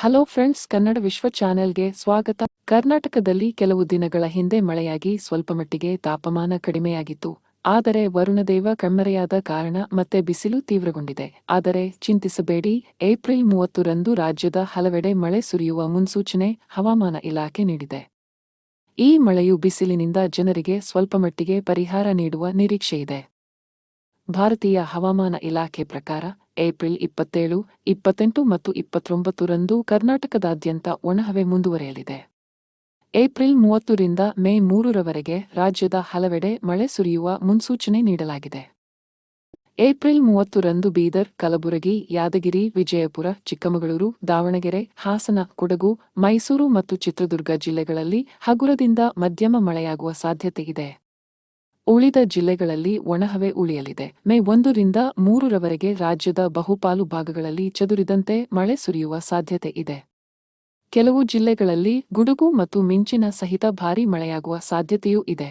Hello friends, Kannada ವಿಶ್ವ ಚಾನೆಲ್ಗೆ ಸ್ವಾಗತ. ಕರ್ನಾಟಕದಲ್ಲಿ ಕೆಲವು ದಿನಗಳ ಹಿಂದೆ ಮಳೆಯಾಗಿ ಸ್ವಲ್ಪ ಮಟ್ಟಿಗೆ ತಾಪಮಾನ ಕಡಿಮೆಯಾಗಿತ್ತು. ಆದರೆ ವರುಣದೇವ ಕಣ್ಮರೆಯಾದ ಕಾರಣ ಮತ್ತೆ ಬಿಸಿಲು ತೀವ್ರಗೊಂಡಿದೆ. ಆದರೆ ಚಿಂತಿಸಬೇಡಿ, ಏಪ್ರಿಲ್ ಮೂವತ್ತರಂದು ರಾಜ್ಯದ ಹಲವೆಡೆ ಮಳೆ ಸುರಿಯುವ ಮುನ್ಸೂಚನೆ ಹವಾಮಾನ ಇಲಾಖೆ ನೀಡಿದೆ. ಈ ಮಳೆಯು ಬಿಸಿಲಿನಿಂದ ಜನರಿಗೆ ಸ್ವಲ್ಪ ಮಟ್ಟಿಗೆ ಪರಿಹಾರ ನೀಡುವ ನಿರೀಕ್ಷೆಯಿದೆ. ಭಾರತೀಯ ಹವಾಮಾನ ಇಲಾಖೆ ಪ್ರಕಾರ ಏಪ್ರಿಲ್ ಇಪ್ಪತ್ತೇಳು, ಇಪ್ಪತ್ತೆಂಟು ಮತ್ತು ಇಪ್ಪತ್ತೊಂಬತ್ತರಂದು ಕರ್ನಾಟಕದಾದ್ಯಂತ ಒಣಹವೆ ಮುಂದುವರೆಯಲಿದೆ. ಏಪ್ರಿಲ್ ಮೂವತ್ತರಿಂದ ಮೇ ಮೂರರವರೆಗೆ ರಾಜ್ಯದ ಹಲವೆಡೆ ಮಳೆ ಸುರಿಯುವ ಮುನ್ಸೂಚನೆ ನೀಡಲಾಗಿದೆ. ಏಪ್ರಿಲ್ ಮೂವತ್ತರಂದು ಬೀದರ್, ಕಲಬುರಗಿ, ಯಾದಗಿರಿ, ವಿಜಯಪುರ, ಚಿಕ್ಕಮಗಳೂರು, ದಾವಣಗೆರೆ, ಹಾಸನ, ಕೊಡಗು, ಮೈಸೂರು ಮತ್ತು ಚಿತ್ರದುರ್ಗ ಜಿಲ್ಲೆಗಳಲ್ಲಿ ಹಗುರದಿಂದ ಮಧ್ಯಮ ಮಳೆಯಾಗುವ ಸಾಧ್ಯತೆಯಿದೆ. ಉಳಿದ ಜಿಲ್ಲೆಗಳಲ್ಲಿ ಒಣಹವೆ ಉಳಿಯಲಿದೆ. ಮೇ ಒಂದರಿಂದ ಮೂರರವರೆಗೆ ರಾಜ್ಯದ ಬಹುಪಾಲು ಭಾಗಗಳಲ್ಲಿ ಚದುರಿದಂತೆ ಮಳೆ ಸುರಿಯುವ ಸಾಧ್ಯತೆ ಇದೆ. ಕೆಲವು ಜಿಲ್ಲೆಗಳಲ್ಲಿ ಗುಡುಗು ಮತ್ತು ಮಿಂಚಿನ ಸಹಿತ ಭಾರೀ ಮಳೆಯಾಗುವ ಸಾಧ್ಯತೆಯೂ ಇದೆ.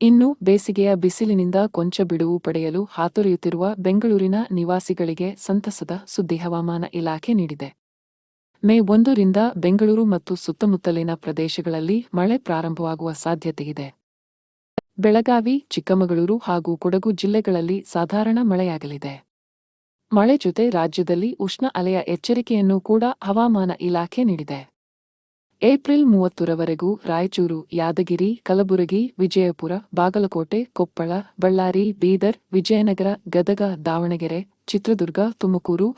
ಇನ್ನು ಬೇಸಿಗೆಯ ಬಿಸಿಲಿನಿಂದ ಕೊಂಚ ಬಿಡುವು ಪಡೆಯಲು ಹಾತೊರೆಯುತ್ತಿರುವ ಬೆಂಗಳೂರಿನ ನಿವಾಸಿಗಳಿಗೆ ಸಂತಸದ ಸುದ್ದಿ ಹವಾಮಾನ ಇಲಾಖೆ ನೀಡಿದೆ. ಮೇ ಒಂದರಿಂದ ಬೆಂಗಳೂರು ಮತ್ತು ಸುತ್ತಮುತ್ತಲಿನ ಪ್ರದೇಶಗಳಲ್ಲಿ ಮಳೆ ಪ್ರಾರಂಭವಾಗುವ ಸಾಧ್ಯತೆಯಿದೆ ಬೆಳಗಾವಿ, ಚಿಕ್ಕಮಗಳೂರು ಹಾಗೂ ಕೊಡಗು ಜಿಲ್ಲೆಗಳಲ್ಲಿ ಸಾಧಾರಣ ಮಳೆಯಾಗಲಿದೆ. ಮಳೆ ಜೊತೆ ರಾಜ್ಯದಲ್ಲಿ ಉಷ್ಣ ಅಲೆಯ ಎಚ್ಚರಿಕೆಯನ್ನು ಕೂಡ ಹವಾಮಾನ ಇಲಾಖೆ ನೀಡಿದೆ. ಏಪ್ರಿಲ್ ಮೂವತ್ತರವರೆಗೂ ರಾಯಚೂರು, ಯಾದಗಿರಿ, ಕಲಬುರಗಿ, ವಿಜಯಪುರ, ಬಾಗಲಕೋಟೆ, ಕೊಪ್ಪಳ, ಬಳ್ಳಾರಿ, ಬೀದರ್, ವಿಜಯನಗರ, ಗದಗ, ದಾವಣಗೆರೆ, ಚಿತ್ರದುರ್ಗ, ತುಮಕೂರು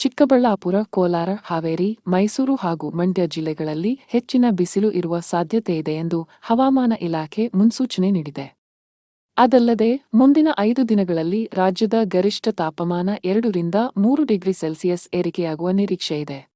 ಚಿಕ್ಕಬಳ್ಳಾಪುರ, ಕೋಲಾರ, ಹಾವೇರಿ, ಮೈಸೂರು ಹಾಗೂ ಮಂಡ್ಯ ಜಿಲ್ಲೆಗಳಲ್ಲಿ ಹೆಚ್ಚಿನ ಬಿಸಿಲು ಇರುವ ಸಾಧ್ಯತೆಯಿದೆ ಎಂದು ಹವಾಮಾನ ಇಲಾಖೆ ಮುನ್ಸೂಚನೆ ನೀಡಿದೆ. ಅದಲ್ಲದೆ, ಮುಂದಿನ ಐದು ದಿನಗಳಲ್ಲಿ ರಾಜ್ಯದ ಗರಿಷ್ಠ ತಾಪಮಾನ ಎರಡರಿಂದ ಮೂರು ಡಿಗ್ರಿ ಸೆಲ್ಸಿಯಸ್ ಏರಿಕೆಯಾಗುವ ನಿರೀಕ್ಷೆಯಿದೆ